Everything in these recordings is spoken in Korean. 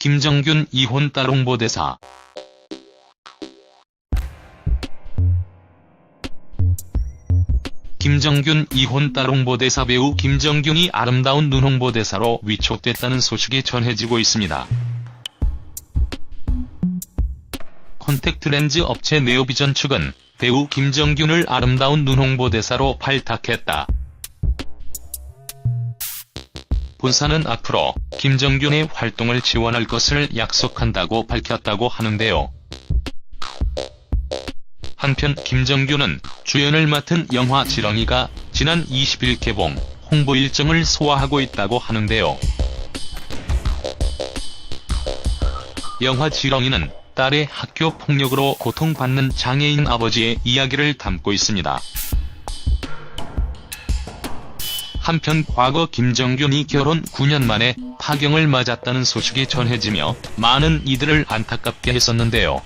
김정균 이혼 딸 홍보대사 김정균 이혼 딸 홍보대사 배우 김정균이 아름다운 눈 홍보대사로 위촉됐다는 소식이 전해지고 있습니다. 콘택트렌즈 업체 네오비전 측은 배우 김정균을 아름다운 눈 홍보대사로 발탁했다. 본사는 앞으로 김정균의 활동을 지원할 것을 약속한다고 밝혔다고 하는데요. 한편 김정균은 주연을 맡은 영화 지렁이가 지난 20일 개봉 홍보 일정을 소화하고 있다고 하는데요. 영화 지렁이는 딸의 학교 폭력으로 고통받는 장애인 아버지의 이야기를 담고 있습니다. 한편 과거 김정균이 결혼 9년 만에 파경을 맞았다는 소식이 전해지며 많은 이들을 안타깝게 했었는데요.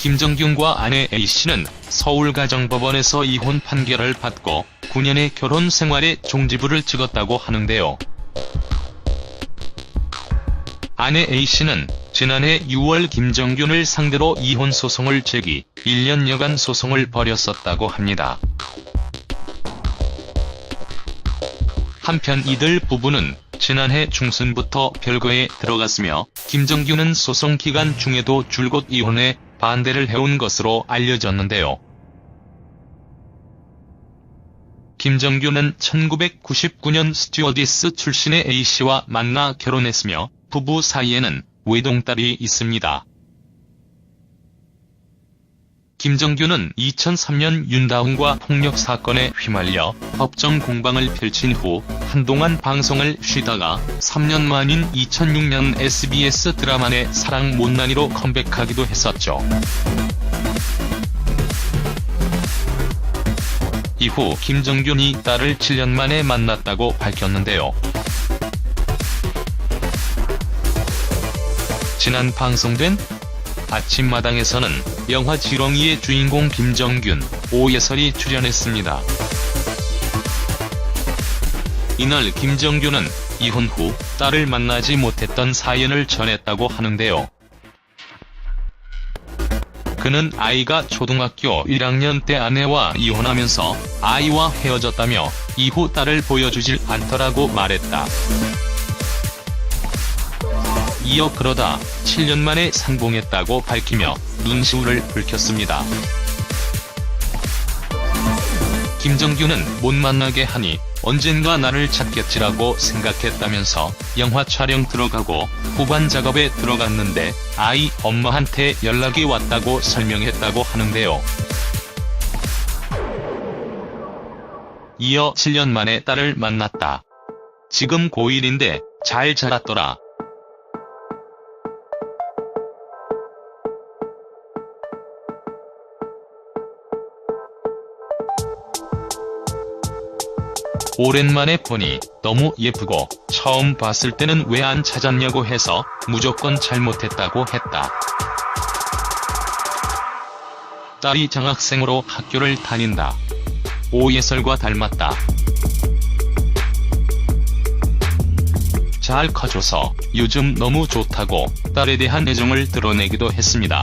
김정균과 아내 A씨는 서울가정법원에서 이혼 판결을 받고 9년의 결혼 생활에 종지부를 찍었다고 하는데요. 아내 A씨는 지난해 6월 김정균을 상대로 이혼 소송을 제기, 1년여간 소송을 벌였었다고 합니다. 한편 이들 부부는 지난해 중순부터 별거에 들어갔으며 김정균은 소송 기간 중에도 줄곧 이혼에 반대를 해온 것으로 알려졌는데요. 김정균은 1999년 스튜어디스 출신의 A씨와 만나 결혼했으며 부부 사이에는 외동딸이 있습니다. 김정균은 2003년 윤다운과 폭력 사건에 휘말려 법정 공방을 펼친 후 한동안 방송을 쉬다가 3년 만인 2006년 SBS 드라마 내 사랑 못난이로 컴백하기도 했었죠. 이후 김정균이 딸을 7년 만에 만났다고 밝혔는데요. 지난 방송된 아침마당에서는 영화 지렁이의 주인공 김정균, 오예설이 출연했습니다. 이날 김정균은 이혼 후 딸을 만나지 못했던 사연을 전했다고 하는데요. 그는 아이가 초등학교 1학년 때 아내와 이혼하면서 아이와 헤어졌다며 이후 딸을 보여주질 않더라고 말했다. 이어 그러다 7년 만에 상봉했다고 밝히며 눈시울을 붉혔습니다. 김정균은 못 만나게 하니 언젠가 나를 찾겠지라고 생각했다면서 영화 촬영 들어가고 후반 작업에 들어갔는데 아이 엄마한테 연락이 왔다고 설명했다고 하는데요. 이어 7년 만에 딸을 만났다. 지금 고1인데 잘 자랐더라. 오랜만에 보니 너무 예쁘고 처음 봤을 때는 왜 안 찾았냐고 해서 무조건 잘못했다고 했다. 딸이 장학생으로 학교를 다닌다. 오예설과 닮았다. 잘 커줘서 요즘 너무 좋다고 딸에 대한 애정을 드러내기도 했습니다.